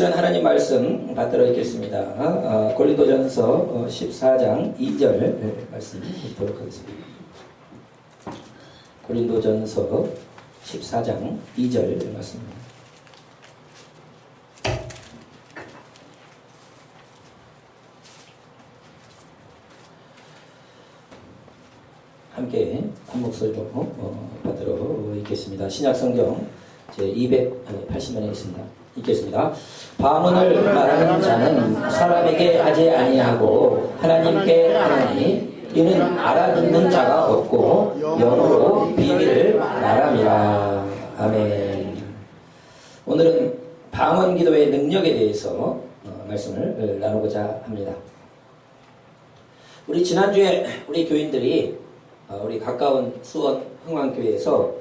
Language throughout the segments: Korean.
이런 하나님 말씀 받들어 읽겠습니다. 어, 고린도전서 14장 2절 말씀 읽도록 하겠습니다. 고린도전서 14장 2절 말씀입니다. 함께 한 목소리로 어, 받들어 읽겠습니다. 신약성경 제 280면에 있습니다. 읽겠습니다. 방언을 말하는 자는 사람에게 하지 아니하고 하나님께 하나니 이는 알아듣는 자가 없고 영어로 비밀을 말함이라. 아멘. 오늘은 방언 기도의 능력에 대해서 어, 말씀을 나누고자 합니다. 우리 지난주에 우리 교인들이 어, 우리 가까운 수원 흥왕교회에서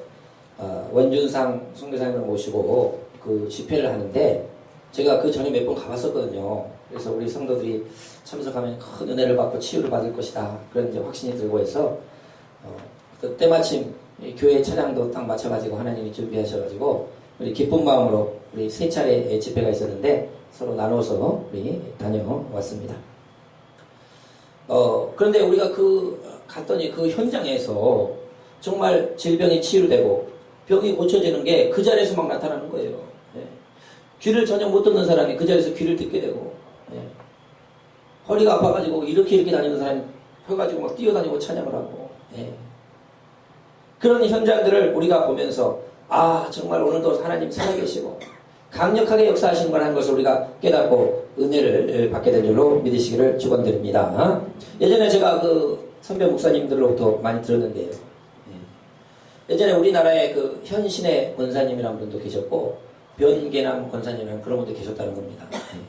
어, 원준상 선교사님을 모시고 그 집회를 하는데 제가 그 전에 몇 번 가봤었거든요. 그래서 우리 성도들이 참석하면 큰 은혜를 받고 치유를 받을 것이다. 그런 이제 확신이 들고 해서 어, 그때 마침 교회 차량도 딱 맞춰가지고 하나님이 준비하셔가지고 우리 기쁜 마음으로 우리 세 차례 집회가 있었는데 서로 나눠서 우리 다녀왔습니다. 어, 그런데 우리가 그 갔더니 그 현장에서 정말 질병이 치유되고 병이 고쳐지는 게 그 자리에서 막 나타나는 거예요. 예. 귀를 전혀 못 듣는 사람이 그 자리에서 귀를 듣게 되고 예. 허리가 아파가지고 이렇게 이렇게 다니는 사람이 펴가지고 막 뛰어다니고 찬양을 하고 예. 그런 현장들을 우리가 보면서 아 정말 오늘도 하나님 살아계시고 강력하게 역사하시는 걸한 것을 우리가 깨닫고 은혜를 받게 된 줄로 믿으시기를 축원드립니다. 예전에 제가 그 선배 목사님들로부터 많이 들었는데요. 예. 예전에 우리나라에 그 현신의 권사님이라는 분도 계셨고 변계남 권사님이라는 그런 분도 계셨다는 겁니다. 예.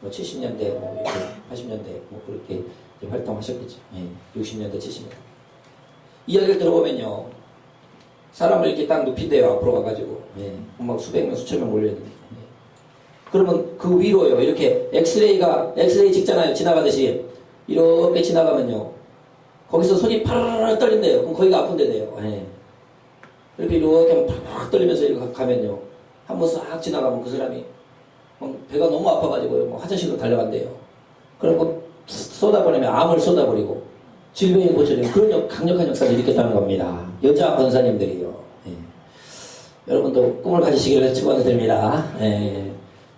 뭐 70년대, 뭐 80년대 뭐 그렇게 활동하셨겠죠. 예. 60년대, 70년대. 이야기를 들어보면요. 사람을 이렇게 딱 높인대요. 앞으로 가가지고. 예. 막 수백 명, 수천 명 몰려있는데. 예. 그러면 그 위로요. 이렇게 엑스레이가, 엑스레이 찍잖아요. 지나가듯이. 이렇게 지나가면요. 거기서 손이 파르르 떨린대요. 그럼 거기가 아픈데 돼요. 예. 이렇게 이렇게 팍 떨리면서 이렇게 가면요. 한번 싹 지나가면 그 사람이 배가 너무 아파가지고 뭐 화장실로 달려간대요. 그리고 쏟아버리면 암을 쏟아버리고 질병이 고쳐지는 그런 강력한 역사를 일으켰다는 겁니다. 여자 권사님들이요. 예. 여러분도 꿈을 가지시기를 축원드립니다. 예.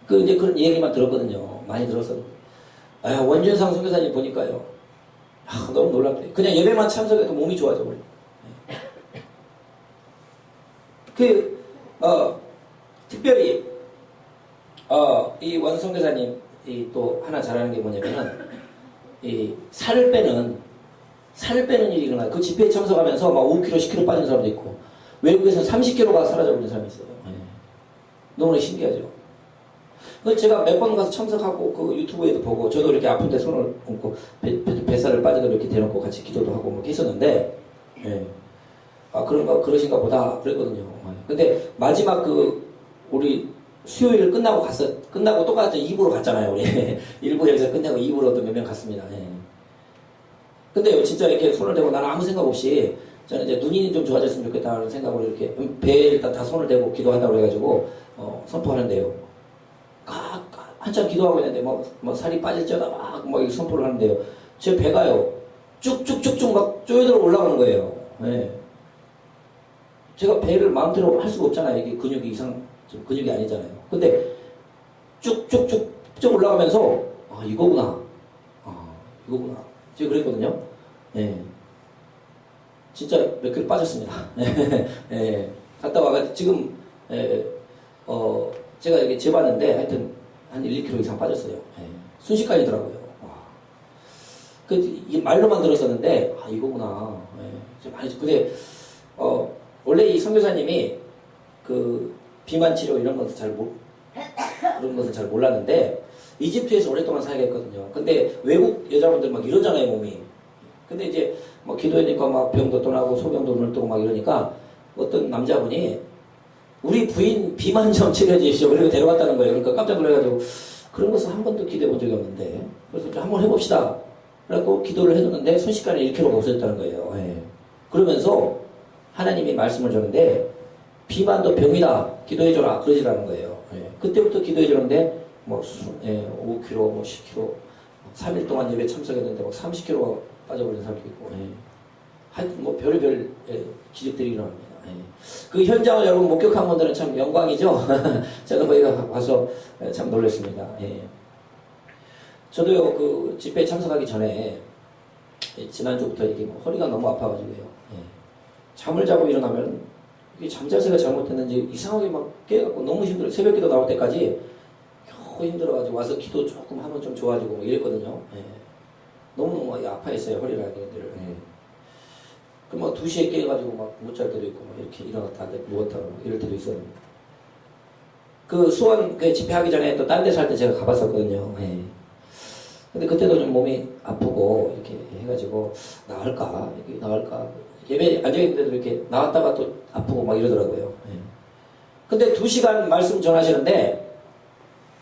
그 이제 그런 얘기만 들었거든요. 많이 들어서. 아, 원준상 선교사님 보니까요. 아, 너무 놀랍대. 그냥 예배만 참석해도 몸이 좋아져 버려. 예. 그, 어, 특별히, 어, 이 원성 교사님, 이 또 하나 잘하는 게 뭐냐면은, 이 살을 빼는, 살을 빼는 일이 일어나요. 그 집회에 참석하면서 막 5kg, 10kg 빠진 사람도 있고, 외국에서는 30kg가 사라져버린 사람이 있어요. 예. 너무나 신기하죠. 그래서 제가 몇 번 가서 참석하고 그 유튜브에도 보고 저도 이렇게 아픈데 손을 얹고 배, 배, 뱃살을 빠지고 이렇게 대놓고 같이 기도도 하고 뭐 했었는데 예. 아 그런가 그러신가 보다 그랬거든요. 근데 마지막 그 우리 수요일 끝나고 갔어 끝나고 똑같이 입으로 갔잖아요 우리 일부 여기서 끝내고 입으로도 몇명 갔습니다. 예. 근데요 진짜 이렇게 손을 대고 나는 아무 생각 없이 저는 이제 눈이 좀 좋아졌으면 좋겠다는 생각으로 이렇게 배에 일단 다 손을 대고 기도한다고 그래가지고 어, 선포하는데요. 막 한참 기도하고 있는데 뭐, 뭐 살이 빠질지어다 막, 막 선포를 하는데요. 제 배가요. 쭉쭉쭉쭉 막 쪼여들어 올라가는 거예요. 네. 제가 배를 마음대로 할 수가 없잖아요. 이게 근육이 이상, 근육이 아니잖아요. 근데 쭉쭉쭉 쭉 올라가면서 아, 이거구나. 아, 이거구나. 제가 그랬거든요. 네. 진짜 몇 킬로 빠졌습니다. 네. 갔다 와가지고 지금, 네. 어, 제가 이게 재봤는데 하여튼 한 1, 2kg 이상 빠졌어요. 네. 순식간이더라고요. 와. 그, 이 말로만 들었었는데, 아, 이거구나. 네. 많이, 근데, 어, 원래 이 선교사님이 그 비만 치료 이런 것을 잘 못, 그런 것을 잘 몰랐는데, 이집트에서 오랫동안 살겠거든요. 근데 외국 여자분들 막 이러잖아요, 몸이. 근데 이제 뭐 기도하니까 막 병도 또 나고 소변도 눈뜨고 막 이러니까 어떤 남자분이 우리 부인 비만 좀 치료해 주십시오. 그리고 데려왔다는 거예요. 그러니까 깜짝 놀라가지고 그런 것은 한 번도 기대해 본 적이 없는데 그래서 한번 해봅시다. 그래갖고 기도를 해줬는데 순식간에 1kg가 없어졌다는 거예요. 예. 그러면서 하나님이 말씀을 줬는데 비만도 병이다. 기도해줘라. 그러지라는 거예요. 예. 그때부터 기도해주는데 뭐 수, 예, 5kg, 뭐 10kg, 3일 동안 예배 참석했는데 막 30kg가 빠져버린 사람도 있고, 예. 하여튼 뭐 별의별 예, 기적들이 일어납니다. 예. 그 현장을 여러분 목격한 분들은 참 영광이죠. 저도 거기가 와서 예, 참 놀랐습니다. 예. 저도요 그 집회에 참석하기 전에 예, 지난주부터 이게 뭐 허리가 너무 아파가지고요. 예. 잠을 자고 일어나면 이게 잠자세가 잘못됐는지 이상하게 막 깨갖고 너무 힘들어. 새벽 기도 나올 때까지 겨우 힘들어가지고 와서 기도 조금 하면 좀 좋아지고 뭐 이랬거든요. 예. 너무너무 아파했어요 허리를 하기들. 예. 그럼 막 2시에 깨가지고 막 못 잘 때도 있고 막 이렇게 일어났다 누웠다가 막 이럴 때도 있었는데 그 수원 그 집회하기 전에 또 딴 데 살 때 제가 가봤었거든요. 예. 근데 그때도 좀 몸이 아프고 이렇게 해가지고 나을까 나을까 예배 앉아있는데도 이렇게 나왔다가 또 아프고 막 이러더라고요. 예. 근데 두 시간 말씀 전하시는데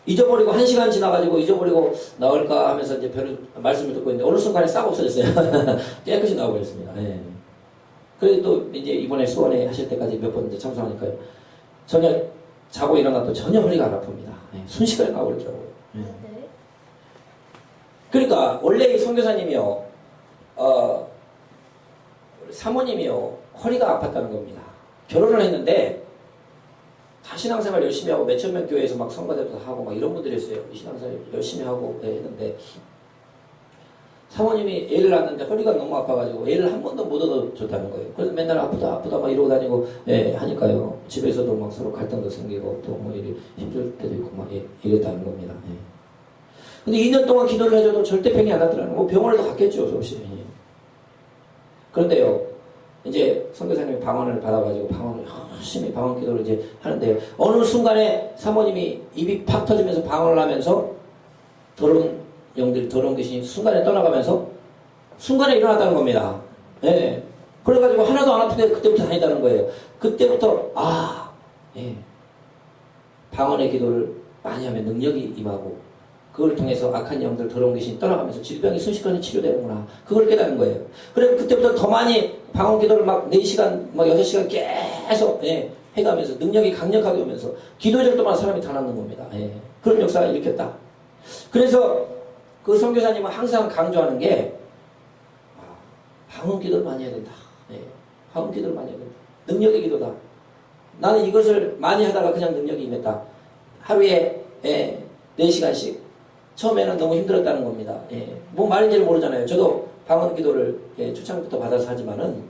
잊어버리고 한 시간 지나가지고 잊어버리고 나올까 하면서 이제 별 말씀을 듣고 있는데 어느 순간에 싹 없어졌어요. 깨끗이 나와버렸습니다. 예. 그래도 또 이제 이번에 수원에 하실 때까지 몇 번 이제 참석하니까요. 전혀 자고 일어나도 전혀 허리가 안 아픕니다. 예. 순식간에 나와버리더라고요. 예. 네. 그러니까 원래 이 선교사님이요, 어, 사모님이요 허리가 아팠다는 겁니다. 결혼을 했는데 다 신앙생활 열심히 하고 몇천 명 교회에서 막 성가대도 하고 막 이런 분들이었어요. 이 신앙생활 열심히 하고 네, 했는데 사모님이 애를 낳는데 허리가 너무 아파가지고 애를 한 번도 못 얻어줬다는 거예요. 그래서 맨날 아프다 아프다 막 이러고 다니고 예, 하니까요. 집에서도 막 서로 갈등도 생기고 또뭐 이리 힘들 때도 있고 막 예, 이랬다는 겁니다. 예. 근데 2년 동안 기도를 해줘도 절대 병이 안 났더라는 거. 뭐 병원에도 갔겠죠, 수없이. 그런데요, 이제 선교사님이 방언을 받아가지고 방언을 열심히 방언 기도를 이제 하는데요. 어느 순간에 사모님이 입이 팍 터지면서 방언을 하면서 더러운 영들, 더러운 귀신이 순간에 떠나가면서 순간에 일어났다는 겁니다. 예. 그래가지고 하나도 안 아픈데 그때부터 다녔다는 거예요. 그때부터, 아, 예. 방언의 기도를 많이 하면 능력이 임하고 그걸 통해서 악한 영들 더러운 귀신이 떠나가면서 질병이 순식간에 치료되는구나. 그걸 깨닫는 거예요. 그래 그때부터 더 많이 방언 기도를 막 4시간, 막 6시간 계속 예, 해가면서 능력이 강력하게 오면서 기도절 동안 사람이 다 낫는 겁니다. 예. 그런 역사가 일으켰다. 그래서 그 선교사님은 항상 강조하는 게 아, 방언 기도를 많이 해야 된다. 예. 방언 기도를 많이 해야 된다. 능력의 기도다. 나는 이것을 많이 하다가 그냥 능력이 임했다. 하루에 예, 4시간씩 처음에는 너무 힘들었다는 겁니다. 예. 뭐 말인지를 모르잖아요. 저도 방언 기도를 예, 초창부터 받아서 하지만은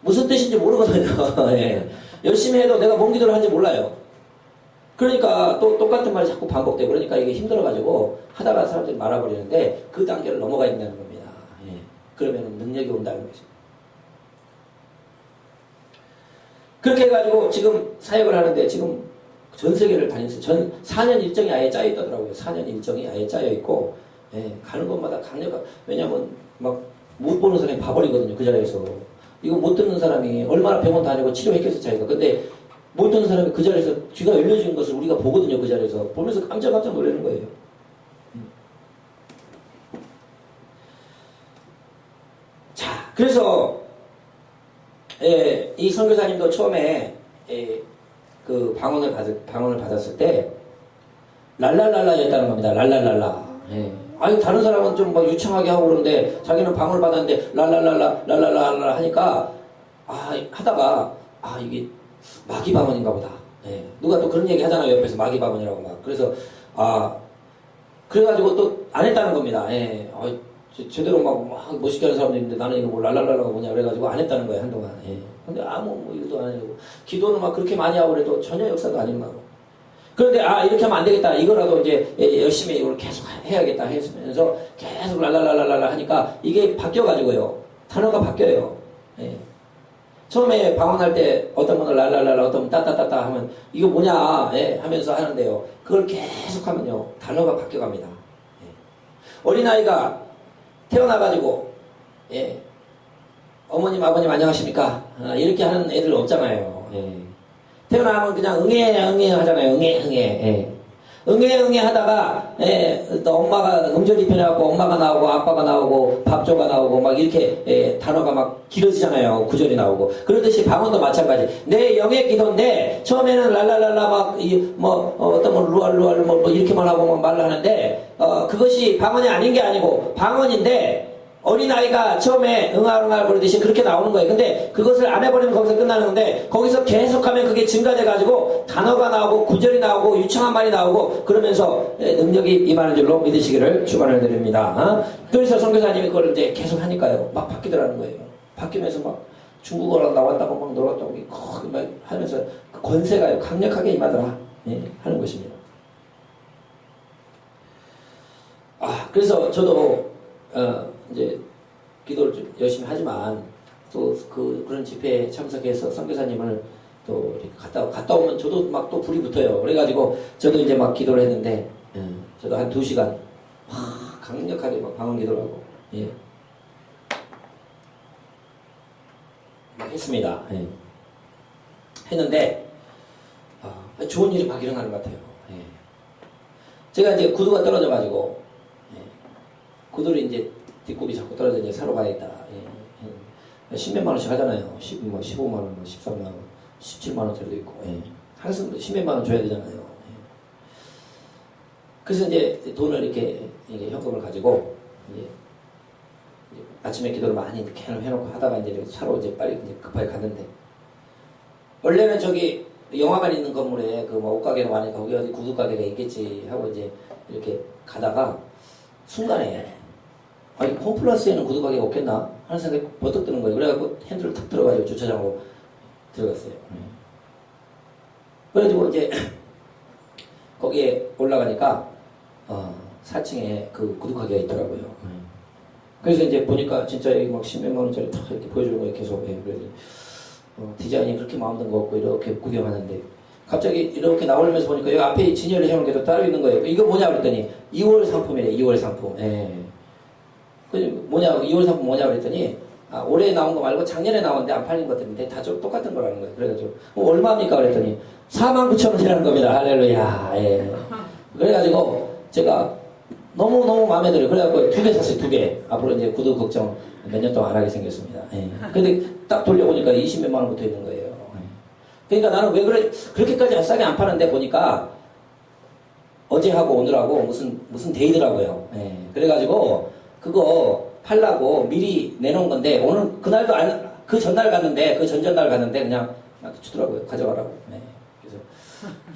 무슨 뜻인지 모르거든요. 예. 열심히 해도 내가 뭔 기도를 하는지 몰라요. 그러니까 또 똑같은 말이 자꾸 반복되고 그러니까 이게 힘들어가지고 하다가 사람들이 말아버리는데 그 단계를 넘어가야 된다는 겁니다. 예. 그러면 능력이 온다는 거죠. 그렇게 해가지고 지금 사역을 하는데 지금 전 세계를 다니면서 전 4년 일정이 아예 짜여 있더라고요. 4년 일정이 아예 짜여 있고 예, 가는 곳마다 강력한 왜냐면 막 못 보는 사람이 봐버리거든요. 그 자리에서 이거 못 듣는 사람이 얼마나 병원 다니고 치료했겠어 자기가. 근데 못 듣는 사람이 그 자리에서 귀가 열려지는 것을 우리가 보거든요. 그 자리에서 보면서 깜짝깜짝 놀라는 거예요. 음. 자, 그래서 예, 이 선교사님도 처음에 예, 그 방언을 받을 방언을 받았을 때 랄랄랄라였다는 겁니다. 랄랄랄라. 예. 아니 다른 사람은 좀 막 유창하게 하고 그러는데 자기는 방언을 받았는데 랄랄랄라 랄랄랄라 하니까 아 하다가 아 이게 마귀 방언인가 보다. 예. 누가 또 그런 얘기 하잖아요. 옆에서 마귀 방언이라고 막. 그래서 아 그래가지고 또 안 했다는 겁니다. 예. 어, 제- 제대로 막, 막 멋있게 하는 사람도 있는데 나는 이거 뭐 랄랄랄라가 뭐냐 그래가지고 안 했다는 거예요 한동안. 예. 근데 아무 뭐 일도 안 하고 기도는 막 그렇게 많이 하고 그래도 전혀 역사가 안 일어나고. 그런데 아 이렇게 하면 안 되겠다 이거라도 이제 예, 열심히 이걸 계속 해야겠다 했으면서 계속 랄랄랄랄라 하니까 이게 바뀌어가지고요 단어가 바뀌어요. 예. 처음에 방언할 때 어떤 분은 랄랄랄라 어떤 분은 따따따따 하면 이거 뭐냐 예, 하면서 하는데요 그걸 계속 하면요 단어가 바뀌어갑니다. 예. 어린아이가 태어나가지고 예. 어머님 아버님 안녕하십니까 아, 이렇게 하는 애들 없잖아요. 예. 태어나면 그냥 응애 응애 하잖아요. 응애 응애. 예. 응애 응애 하다가 예, 또 엄마가 음절이 편해갖고 엄마가 나오고 아빠가 나오고 밥조가 나오고 막 이렇게 예, 단어가 막 길어지잖아요. 구절이 나오고. 그러듯이 방언도 마찬가지. 내 영의 기도인데 처음에는 랄랄랄라 막이뭐 어, 어떤 뭐 루알루알 뭐, 뭐 이렇게만 하고 막 말을 하는데 어, 그것이 방언이 아닌 게 아니고 방언인데 어린아이가 처음에 응아응아 그러듯이 그렇게 나오는 거예요. 근데 그것을 안 해버리면 거기서 끝나는 건데 거기서 계속하면 그게 증가돼가지고 단어가 나오고 구절이 나오고 유창한 말이 나오고 그러면서 예, 능력이 임하는 줄로 믿으시기를 축원을 드립니다. 어? 그래서 선교사님이 그걸 이제 계속 하니까요. 막 바뀌더라는 거예요. 바뀌면서 막 중국어로 나왔다고 막 놀았다고 막 하면서 그 권세가 강력하게 임하더라 예, 하는 것입니다. 아 그래서 저도 어, 이제 기도를 좀 열심히 하지만 또 그 그런 집회에 참석해서 선교사님을 또 갔다 갔다 오면 저도 막 또 불이 붙어요. 그래가지고 저도 이제 막 기도를 했는데 음, 저도 한 두 시간 막 강력하게 막 방언 기도를 하고 예. 막 했습니다. 예. 했는데 아, 좋은 일이 막 일어나는 것 같아요. 예. 제가 이제 구두가 떨어져가지고 예. 구두를 이제 뒷굽이 자꾸 이제 사러 가야겠다. 예. 예. 10몇만 원씩 하잖아요. 10, 뭐 15만 원, 뭐 13만 원, 17만 원짜리도 있고. 예. 항상 10몇만 원 줘야 되잖아요. 예. 그래서 이제 돈을 이렇게, 이게 현금을 가지고 이제 아침에 기도를 많이 이렇게 해놓고 하다가 이제 차로 이제 빨리 이제 급하게 갔는데 원래는 저기 영화관 있는 건물에 그 뭐 옷가게가 많으니까 거기 어디 구두 가게가 있겠지 하고 이제 이렇게 가다가 순간에 아니 홈플러스에는 구두 가게가 없겠나 하는 생각이 버뜩 드는 거예요. 그래갖고 핸들을 탁 들어가지고 주차장으로 들어갔어요. 그래가지고 이제 거기에 올라가니까 어, 4층에 그 구두 가게가 있더라고요. 그래서 이제 보니까 진짜 여기 막 10몇만 원짜리 탁 이렇게 보여주는 거예요. 계속. 예, 그래서 어, 디자인이 그렇게 마음에 든거 없고 이렇게 구경하는데 갑자기 이렇게 나오면서 보니까 여기 앞에 진열을 해놓은 게 또 따로 있는 거예요. 이거 뭐냐 그랬더니 2월 상품이래. 2월 상품. 예. 그 뭐냐 2월 상품 뭐냐 그랬더니 아, 올해 나온 거 말고 작년에 나왔는데 안 팔린 것들인데 다 좀 똑같은 거라는 거예요. 그래가지고 어, 얼마입니까 그랬더니 49,000원이라는 겁니다. 할렐루야. 예. 그래가지고 제가 너무 너무 마음에 들어요. 그래갖고 두 개 샀어요. 두 개. 앞으로 이제 구두 걱정 몇 년 동안 안 하게 생겼습니다. 예. 근데 딱 돌려보니까 20몇만 원 붙어 있는 거예요. 그러니까 나는 왜 그래 그렇게까지 싸게 안 파는데 보니까 어제 하고 오늘하고 무슨 무슨 데이더라고요. 예. 그래가지고 그거 팔라고 미리 내놓은 건데 오늘 그날도 안, 그 전날 갔는데 그 전전날 갔는데 그냥 주더라고요. 가져가라고. 예. 그래서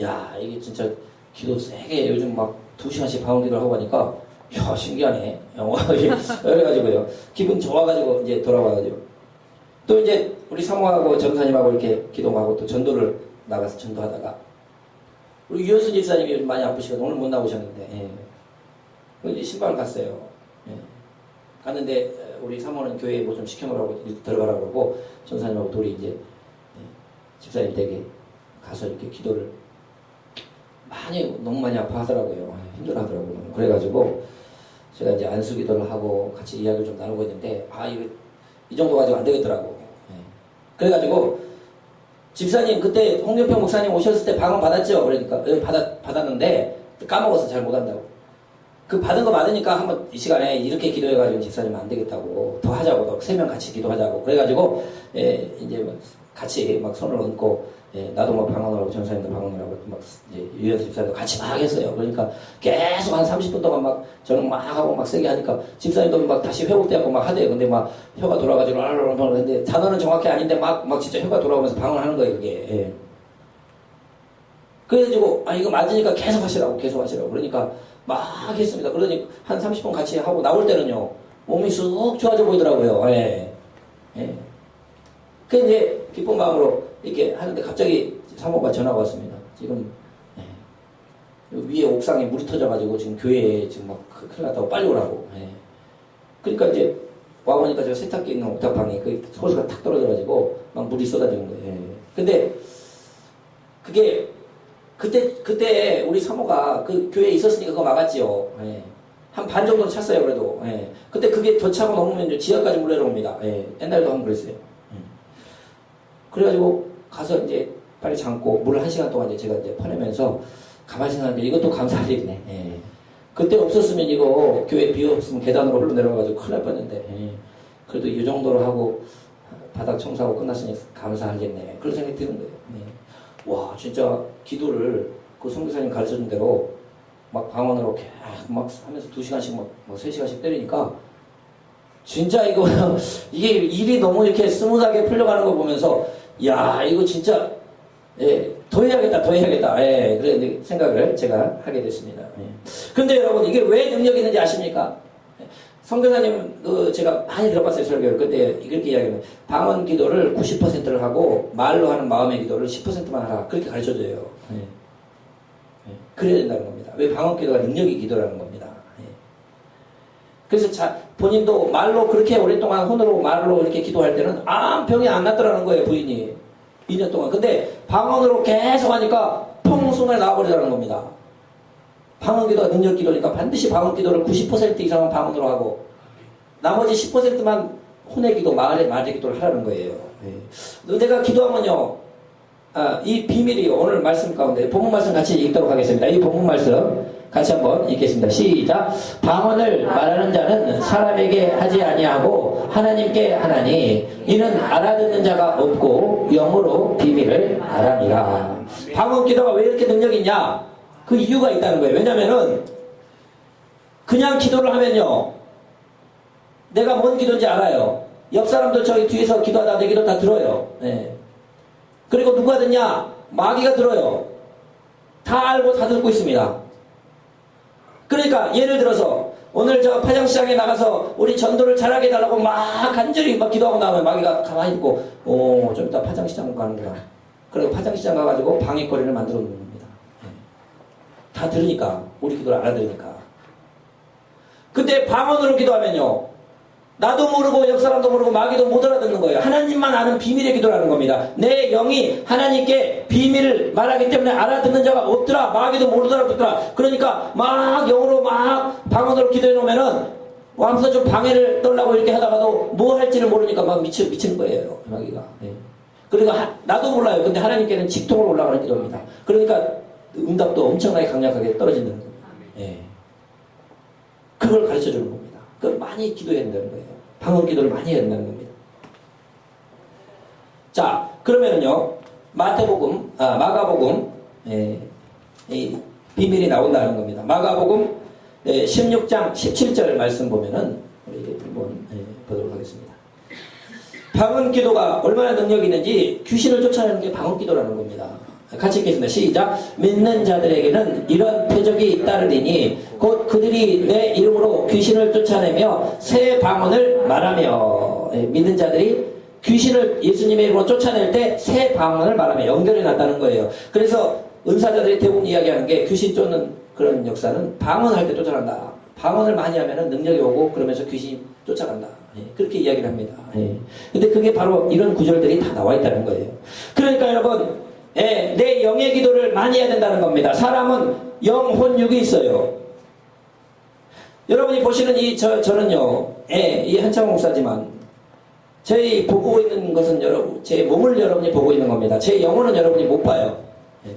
야 이게 진짜 기도 세게 요즘 막 두 시간씩 방언 기도를 하고 하니까 야 신기하네. 어, 그래가지고요. 기분 좋아가지고 이제 돌아와가지고 또 이제 우리 사모하고 전사님하고 이렇게 기도하고 또 전도를 나가서 전도하다가 우리 유현수 집사님이 많이 아프시거든요. 오늘 못 나오셨는데 예. 그 신방을 갔어요. 예. 갔는데 우리 사모는 교회에 뭐 좀 시켜놓으라고 들어가라고 그러고 전사님하고 둘이 이제 예. 집사님 댁에 가서 이렇게 기도를 많이 너무 많이 아파하더라고요. 힘들어하더라고요. 그래가지고 제가 이제 안수 기도를 하고 같이 이야기를 좀 나누고 있는데 아 이거 이 정도 가지고 안 되겠더라고. 예. 그래가지고 집사님 그때 홍경평 목사님 오셨을 때 방언 받았죠? 그러니까 예, 받았 받았는데 까먹어서 잘 못한다고. 그 받은 거 받으니까 한번 이 시간에 이렇게 기도해가지고 집사님 안 되겠다고 더 하자고 세 명 같이 기도하자고 그래가지고 예, 이제 막 같이 막 손을 얹고 예, 나도 막 방언을 하고 전사님도 방언을 하고 막 이제 유현 집사님도 같이 막 했어요. 그러니까 계속 한 30분 동안 막 저는 막 하고 막 세게 하니까 집사님도 막 다시 회복되고 막 하대요. 근데 막 혀가 돌아가지고 알알알 근데 단어는 정확히 아닌데 막 막 진짜 혀가 돌아오면서 방언하는 거예요. 그게. 예. 그래가지고 아 이거 맞으니까 계속 하시라고 계속 하시라고 그러니까 막 했습니다. 그러니 한 30분 같이 하고 나올 때는요 몸이 쑥 좋아져 보이더라고요. 예. 예. 그 이제 기쁜 마음으로 이렇게 하는데 갑자기 사모가 전화가 왔습니다. 지금 예. 위에 옥상에 물이 터져가지고 지금 교회에 지금 막 큰일 났다고 빨리 오라고. 예. 그러니까 이제 와보니까 저 세탁기 있는 옥탑방에 그 호수가 탁 떨어져가지고 막 물이 쏟아지는 거예요. 예. 근데 그게 그때 그때 우리 사모가 그 교회에 있었으니까 그거 막았지요. 예. 한반 정도는 찼어요 그래도. 예. 근데 그게 더 차고 넘으면 지하까지 물 내려옵니다. 예. 옛날에도 한 번 그랬어요. 예. 그래가지고 가서 이제 빨리 잠고 물을 한 시간 동안 이제 제가 이제 퍼내면서 가만히 생각하면 이것도 감사할 일이네. 예. 그때 없었으면 이거 교회 비었으면 계단으로 흘러 내려가지고 큰일 날 뻔했는데 예. 그래도 이 정도로 하고 바닥 청소하고 끝났으니 감사하겠네. 그런 생각이 드는 거예요. 예. 와 진짜 기도를 그 성교사님 가르쳐준 대로 막 방언으로 계속 막 하면서 두 시간씩 막, 막세 시간씩 때리니까 진짜 이거 이게 일이 너무 이렇게 스무하게 풀려가는 거 보면서 야 이거 진짜 예, 더 해야겠다 더 해야겠다 예, 이제 생각을 제가 하게 됐습니다. 예. 그런데 여러분 이게 왜 능력이 있는지 아십니까? 예, 성교사님 그 제가 많이 들어봤어요 설교를 그때 이렇게 이야기하면 방언 기도를 90%를 하고 말로 하는 마음의 기도를 10%만 하라 그렇게 가르쳐줘요. 예. 예, 그래야 된다는 겁니다. 왜 방언 기도가 능력이 기도라는 겁니다. 예. 그래서 자, 본인도 말로 그렇게 오랫동안 혼으로 말로 이렇게 기도할 때는 아 병이 안 낫더라는 거예요 부인이 2년 동안. 근데 방언으로 계속 하니까 펑 순간에 나와버리라는 겁니다. 방언 기도가 능력 기도니까 반드시 방언 기도를 90% 이상은 방언으로 하고 나머지 10%만 혼의 기도, 말의 말의 기도를 하라는 거예요. 네. 내가 기도하면요. 아, 이 비밀이 오늘 말씀 가운데 본문 말씀 같이 읽도록 하겠습니다. 이 본문 말씀 같이 한번 읽겠습니다. 시작. 방언을 말하는 자는 사람에게 하지 아니하고 하나님께 하나니 이는 알아듣는 자가 없고 영으로 비밀을 말합니다. 방언 기도가 왜 이렇게 능력이 있냐? 그 이유가 있다는 거예요. 왜냐면은 그냥 기도를 하면요. 내가 뭔 기도인지 알아요. 옆 사람도 저기 뒤에서 기도하다 내 기도 다 들어요. 네. 그리고 누가 듣냐? 마귀가 들어요. 다 알고 다 듣고 있습니다. 그러니까 예를 들어서 오늘 저 파장시장에 나가서 우리 전도를 잘하게 해달라고 막 간절히 막 기도하고 나오면 마귀가 가만히 있고 오 좀 이따 파장시장 가는구나. 그리고 파장시장 가가지고 방해거리를 만들어 놓는. 네. 다 들으니까 우리 기도를 알아들으니까. 근데 방언으로 기도하면요. 나도 모르고 옆 사람도 모르고 마귀도 못 알아듣는 거예요. 하나님만 아는 비밀의 기도라는 겁니다. 내 영이 하나님께 비밀을 말하기 때문에 알아듣는 자가 없더라. 마귀도 못 알아듣더라. 그러니까 막 영으로 막 방언으로 기도해 놓으면은 와서 좀 방해를 떨라고 이렇게 하다가도 뭐 할지를 모르니까 막 미치, 미치는 거예요. 마귀가. 네. 그러니까 하, 나도 몰라요. 근데 하나님께는 직통으로 올라가는 기도입니다. 그러니까 응답도 엄청나게 강력하게 떨어진다는 겁니다. 네. 그걸 가르쳐 주는 겁니다. 그 많이 기도해야 된다는 거예요. 방언 기도를 많이 해야 된다는 겁니다. 자, 그러면은요, 마태복음, 아, 마가복음, 예, 이 비밀이 나온다는 겁니다. 마가복음 예, 16장 17절 말씀 보면은 우리 한번 예, 보도록 하겠습니다. 방언 기도가 얼마나 능력이 있는지 귀신을 쫓아내는 게 방언 기도라는 겁니다. 같이 읽겠습니다. 시작. 믿는 자들에게는 이런 표적이 잇따르리니 곧 그들이 내 이름으로 귀신을 쫓아내며 새 방언을 말하며 예, 믿는 자들이 귀신을 예수님의 이름으로 쫓아낼 때 새 방언을 말하며 연결해 놨다는 거예요. 그래서 은사자들이 대부분 이야기하는 게 귀신 쫓는 그런 역사는 방언할 때 쫓아간다. 방언을 많이 하면 능력이 오고 그러면서 귀신이 쫓아간다. 예, 그렇게 이야기를 합니다. 예. 근데 그게 바로 이런 구절들이 다 나와 있다는 거예요. 그러니까 여러분 예, 내 영의 기도를 많이 해야 된다는 겁니다. 사람은 영혼육이 있어요. 여러분이 보시는 이 저, 저는요, 예, 이 한창 목사지만 저희 보고 있는 것은 여러분, 제 몸을 여러분이 보고 있는 겁니다. 제 영혼은 여러분이 못 봐요. 예.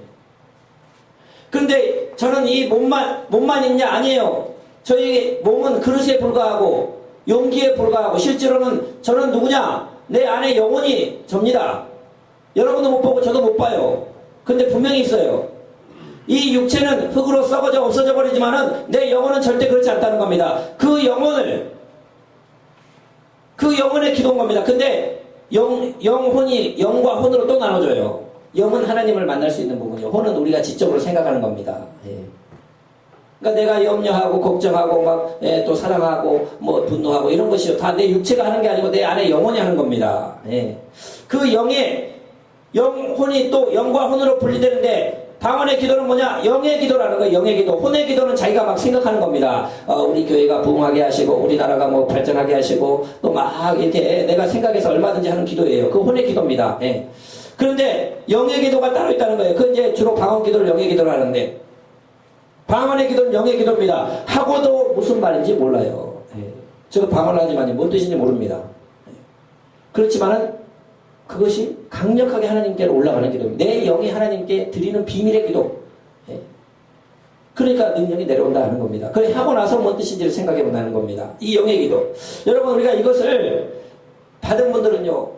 근데 저는 이 몸만 몸만 있냐 아니에요. 저희 몸은 그릇에 불과하고 용기에 불과하고 실제로는 저는 누구냐? 내 안에 영혼이 접니다. 여러분도 못 보고 저도 못 봐요. 근데 분명히 있어요. 이 육체는 흙으로 썩어져 없어져 버리지만은 내 영혼은 절대 그렇지 않다는 겁니다. 그 영혼을 그 영혼의 기도인 겁니다. 근데 영, 영혼이 영과 혼으로 또 나눠져요. 영은 하나님을 만날 수 있는 부분이요. 혼은 우리가 지적으로 생각하는 겁니다. 예. 그러니까 내가 염려하고 걱정하고 막또 예, 사랑하고 뭐 분노하고 이런 것이요. 다 내 육체가 하는 게 아니고 내 안에 영혼이 하는 겁니다. 예. 그 영의 영혼이 또 영과 혼으로 분리되는데 방언의 기도는 뭐냐? 영의 기도라는 거예요. 영의 기도. 혼의 기도는 자기가 막 생각하는 겁니다. 어, 우리 교회가 부흥하게 하시고 우리나라가 뭐 발전하게 하시고 또 막 이렇게 내가 생각해서 얼마든지 하는 기도예요. 그 혼의 기도입니다. 예. 그런데 영의 기도가 따로 있다는 거예요. 그 이제 주로 방언 기도를 영의 기도를 하는데 방언의 기도는 영의 기도입니다. 하고도 무슨 말인지 몰라요. 예. 제가 방언을 하지만 뭔 뜻인지 모릅니다. 예. 그렇지만은 그것이 강력하게 하나님께로 올라가는 기도입니다. 내 영이 하나님께 드리는 비밀의 기도. 예. 그러니까 능력이 내려온다 하는 겁니다. 그래 하고 나서 뭔 뜻인지를 생각해 본다는 겁니다. 이 영의 기도. 여러분 우리가 이것을 받은 분들은요.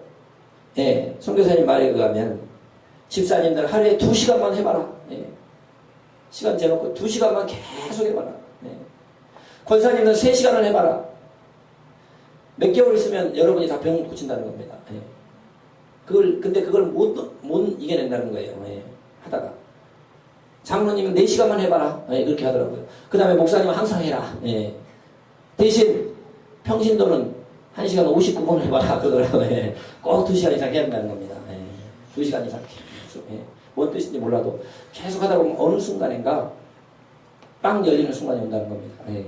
예, 선교사님 말에 의하면 집사님들 하루에 두 시간만 해봐라. 예. 시간 재놓고 두 시간만 계속 해봐라. 예. 권사님들 세 시간을 해봐라. 몇 개월 있으면 여러분이 다 병 고친다는 겁니다. 예. 그걸 근데 그걸 못, 못 이겨낸다는 거예요. 예. 하다가 장로님은 4시간만 해봐라. 예, 그렇게 하더라고요. 그 다음에 목사님은 항상 해라. 예. 대신 평신도는 1시간 59분 해봐라. 그러더라고요. 예. 꼭 2시간 이상 해야 한다는 겁니다. 예. 2시간 이상 계속. 예. 뭔 뜻인지 몰라도 계속 하다 보면 어느 순간인가 빵 열리는 순간이 온다는 겁니다. 예.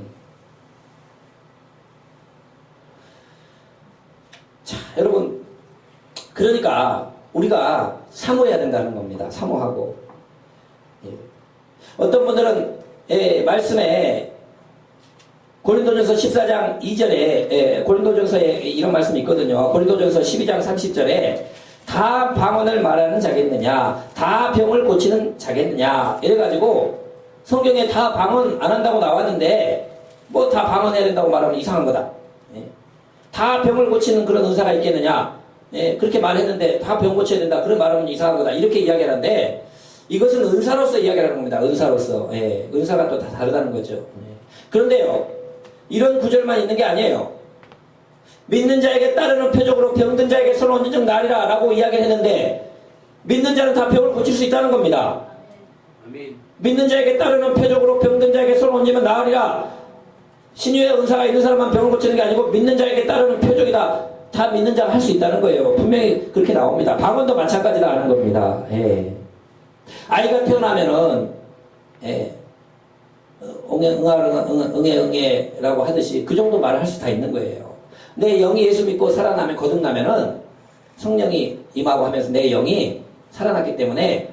자, 여러분. 그러니까 우리가 사모해야 된다는 겁니다. 사모하고. 예. 어떤 분들은 예, 말씀에 고린도전서 14장 2절에 예, 고린도전서에 이런 말씀이 있거든요. 고린도전서 12장 30절에 다 방언을 말하는 자겠느냐, 다 병을 고치는 자겠느냐 이래가지고 성경에 다 방언 안 한다고 나왔는데 뭐 다 방언해야 된다고 말하면 이상한 거다. 예. 다 병을 고치는 그런 의사가 있겠느냐? 예, 그렇게 말했는데 다 병 고쳐야 된다. 그런 말하면 이상한 거다. 이렇게 이야기하는데 이것은 은사로서 이야기하는 겁니다. 은사로서. 예, 은사가 또 다 다르다는 거죠. 예. 그런데요, 이런 구절만 있는 게 아니에요. 믿는 자에게 따르는 표적으로 병든 자에게 손 얹은 적 나리라 라고 이야기를 했는데 믿는 자는 다 병을 고칠 수 있다는 겁니다. 아멘. 믿는 자에게 따르는 표적으로 병든 자에게 손 얹으면 나으리라. 신유의 은사가 있는 사람만 병을 고치는 게 아니고 믿는 자에게 따르는 표적이다. 다 믿는 자가 할 수 있다는 거예요. 분명히 그렇게 나옵니다. 방언도 마찬가지다 하는 겁니다. 예. 아이가 태어나면은 예. 응애 응아 응애 응애 라고 하듯이 그 정도 말을 할 수 다 있는 거예요. 내 영이 예수 믿고 살아나면 거듭나면은 성령이 임하고 하면서 내 영이 살아났기 때문에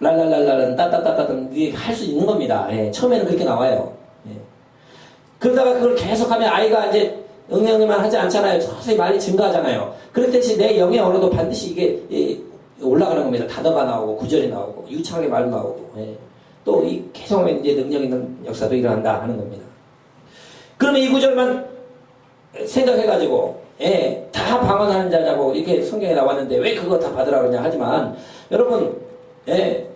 랄랄랄랄은 따따따따따 할수 있는 겁니다. 예, 처음에는 그렇게 나와요. 예. 그러다가 그걸 계속하면 아이가 이제 응애응애만 하지 않잖아요. 서서히 말이 증가하잖아요. 그렇듯이 내 영의 언어도 반드시 이게 예, 올라가는 겁니다. 단어가 나오고 구절이 나오고 유창하게 말도 나오고 예. 또이 계속하면 이제 능력 있는 역사도 일어난다 하는 겁니다. 그러면 이 구절만 생각해가지고 예, 다 방언하는 자냐고 이렇게 성경에 나왔는데 왜 그거 다 받으라 그러냐 하지만 여러분 예,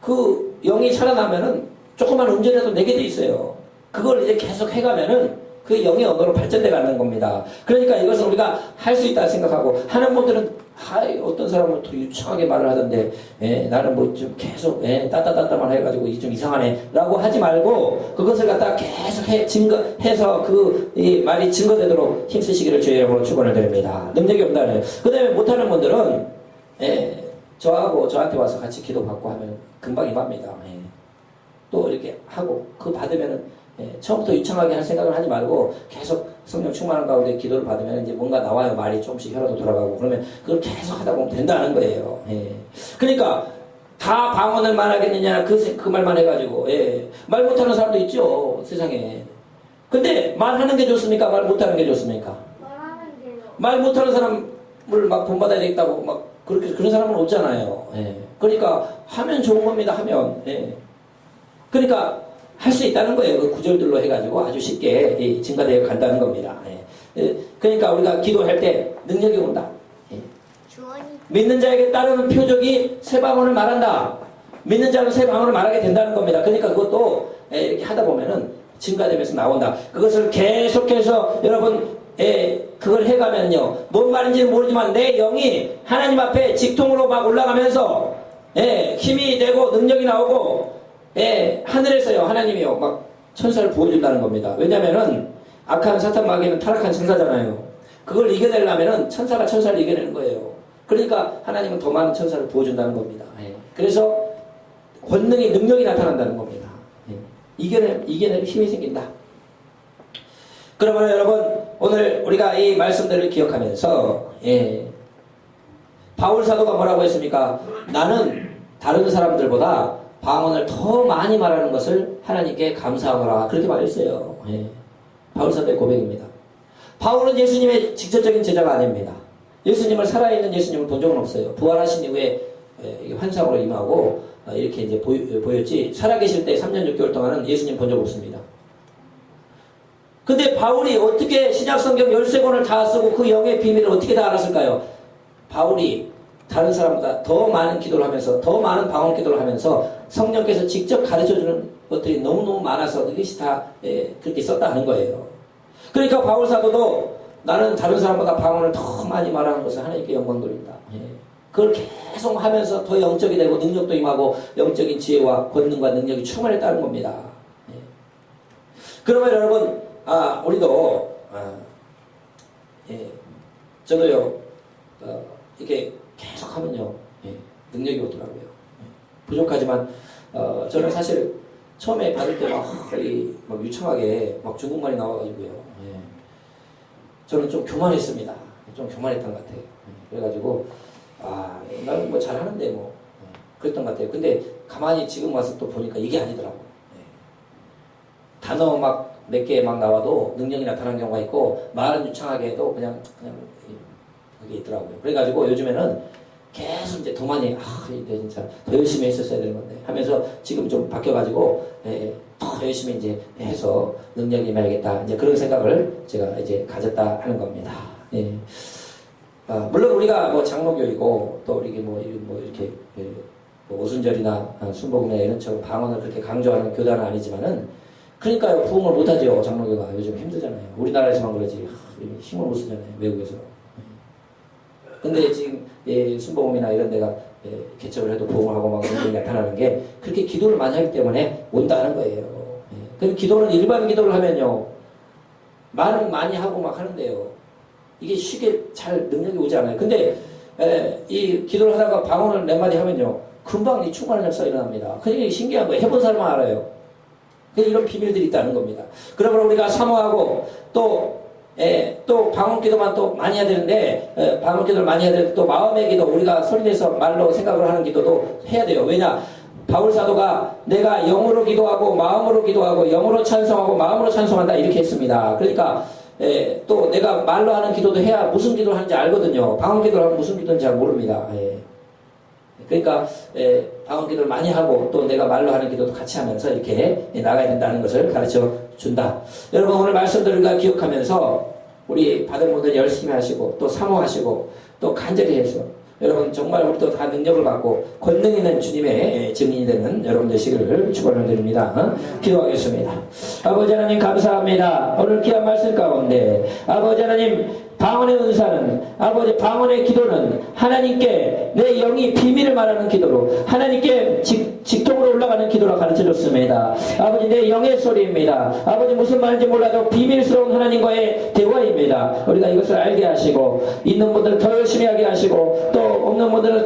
그 영이 살아나면은 조그만 음절이라도 내게 돼 있어요. 그걸 이제 계속 해가면은 그 영의 언어로 발전돼 가는 겁니다. 그러니까 이것은 우리가 할 수 있다 생각하고 하는 분들은 하이 어떤 사람은 더 유창하게 말을 하던데 예, 나는 뭐 좀 계속 예, 따따따따만 해가지고 좀 이상하네라고 하지 말고 그것을 갖다 계속 해 증거해서 그 이 말이 증거되도록 힘쓰시기를 주의 이름으로 축원을 드립니다. 능력이 없다는. 그다음에 못하는 분들은 예, 저하고 저한테 와서 같이 기도받고 하면 금방 임합니다. 예. 또 이렇게 하고 그 받으면은 예, 처음부터 유창하게 할 생각을 하지 말고 계속 성령 충만한 가운데 기도를 받으면 이제 뭔가 나와요 말이 조금씩 혀라도 돌아가고 그러면 그걸 계속 하다 보면 된다는 거예요. 예. 그러니까 다 방언을 말하겠느냐 그, 세- 그 말만 해가지고 예. 말 못하는 사람도 있죠 세상에. 근데 말하는 게 좋습니까? 말 못하는 게 좋습니까? 말하는 게요. 말 못하는 사람을 막 본받아야 되겠다고 막 그렇게 그런 사람은 없잖아요. 예. 그러니까 하면 좋은 겁니다. 하면. 예. 그러니까 할 수 있다는 거예요. 그 구절들로 해가지고 아주 쉽게 예, 증가되어 간다는 겁니다. 예. 예. 그러니까 우리가 기도할 때 능력이 온다. 예. 믿는 자에게 따르는 표적이 세 방언을 말한다. 믿는 자는 세 방언을 말하게 된다는 겁니다. 그러니까 그것도 예, 이렇게 하다 보면은 증가되면서 나온다. 그것을 계속해서 여러분 예, 그걸 해가면요. 뭔 말인지는 모르지만 내 영이 하나님 앞에 직통으로 막 올라가면서 예, 힘이 되고 능력이 나오고 예, 하늘에서요 하나님이요 막 천사를 부어준다는 겁니다. 왜냐면은 악한 사탄 마귀는 타락한 천사잖아요. 그걸 이겨내려면은 천사가 천사를 이겨내는 거예요. 그러니까 하나님은 더 많은 천사를 부어준다는 겁니다. 예. 그래서 권능이 능력이 나타난다는 겁니다. 예. 이겨내 이겨낼 힘이 생긴다. 그러면 여러분 오늘 우리가 이 말씀들을 기억하면서 예. 바울 사도가 뭐라고 했습니까? 나는 다른 사람들보다 방언을 더 많이 말하는 것을 하나님께 감사하노라 그렇게 말했어요. 예. 바울 사도의 고백입니다. 바울은 예수님의 직접적인 제자가 아닙니다. 예수님을 살아있는 예수님을 본 적은 없어요. 부활하신 이후에 예, 환상으로 임하고 어, 이렇게 이제 보였지 살아계실 때 3년 6개월 동안은 예수님 본 적 없습니다. 근데 바울이 어떻게 신약성경 13권을 다 쓰고 그 영의 비밀을 어떻게 다 알았을까요? 바울이 다른 사람보다 더 많은 기도를 하면서 더 많은 방언 기도를 하면서 성령께서 직접 가르쳐주는 것들이 너무너무 많아서 그것이 다 예, 그렇게 썼다 하는 거예요. 그러니까 바울 사도도 나는 다른 사람보다 방언을 더 많이 말하는 것을 하나님께 영광 돌린다. 예. 그걸 계속 하면서 더 영적이 되고 능력도 임하고 영적인 지혜와 권능과 능력이 충만했다는 겁니다. 예. 그러면 여러분, 아, 우리도, 아, 예, 저도요, 어, 이렇게 계속 하면요, 예, 능력이 오더라고요. 예. 부족하지만, 어, 저는 사실 처음에 받을 때 막, 유창하게 막 중국말이 나와가지고요. 예. 저는 좀 교만했습니다. 좀 교만했던 것 같아요. 예, 그래가지고, 아, 나는 뭐 잘하는데 뭐, 예, 그랬던 것 같아요. 근데 가만히 지금 와서 또 보니까 이게 아니더라고. 예. 단어 막 몇 개 막 나와도 능력이 나타나는 경우가 있고, 말은 유창하게 해도 그냥, 그냥, 예, 그게 있더라고요. 그래가지고 요즘에는 계속 이제 더 많이, 아, 이제 진짜 더 열심히 했었어야 되는 건데 하면서 지금 좀 바뀌어가지고, 예, 더 열심히 이제 해서 능력이 임해야겠다. 이제 그런 생각을 제가 이제 가졌다 하는 겁니다. 예. 아, 물론 우리가 뭐 장로교이고 또 우리 뭐, 이- 뭐 이렇게 예, 뭐 오순절이나 아, 순복음이나 이런 처럼 방언을 그렇게 강조하는 교단은 아니지만은 그러니까요 부흥을 못하죠 장로교가 요즘 힘들잖아요 우리나라에서만 그러지 하, 힘을 못 쓰잖아요 외국에서 근데 지금 예, 순복음이나 이런 데가 예, 개척을 해도 부흥을 하고 막 그런 게 나타나는 게 그렇게 기도를 많이 하기 때문에 온다는 거예요 예. 그 기도는 일반 기도를 하면요 말은 많이 하고 막 하는데요 이게 쉽게 잘 능력이 오지 않아요. 근데 에, 이 기도를 하다가 방언을 몇 마디 하면요. 금방 이 충만한 역사가 일어납니다. 그게 신기한 거예요. 해본 사람만 알아요. 그 이런 비밀들이 있다는 겁니다. 그러므로 우리가 사모하고 또, 에, 또 방언 기도만 또 많이 해야 되는데, 에, 방언 기도를 많이 해야 되는데, 또 마음의 기도, 우리가 소리내서 말로 생각을 하는 기도도 해야 돼요. 왜냐? 바울 사도가 내가 영으로 기도하고 마음으로 기도하고 영으로 찬송하고 마음으로 찬송한다 이렇게 했습니다. 그러니까 예, 또 내가 말로 하는 기도도 해야 무슨 기도를 하는지 알거든요. 방언 기도를 하면 무슨 기도인지 잘 모릅니다. 예. 그러니까 예, 방언 기도를 많이 하고 또 내가 말로 하는 기도도 같이 하면서 이렇게 예, 나가야 된다는 것을 가르쳐 준다. 여러분 오늘 말씀들을 기억하면서 우리 받은 분들 열심히 하시고 또 사모하시고 또 간절히 해서 여러분 정말 우리도 다 능력을 갖고 권능 있는 주님의 예, 증인이 되는 여러분 되시기를 축원을 드립니다. 어? 기도하겠습니다. 아버지 하나님 감사합니다. 오늘 귀한 말씀 가운데 아버지 하나님 방언의 은사는 아버지 방언의 기도는 하나님께 내 영이 비밀을 말하는 기도로 하나님께 직, 직통으로 올라가는 기도로 가르쳐 줬습니다. 아버지 내 영의 소리입니다. 아버지 무슨 말인지 몰라도 비밀스러운 하나님과의 대화입니다. 우리가 이것을 알게 하시고 있는 분들 더 열심히 하게 하시고 또 없는 분들은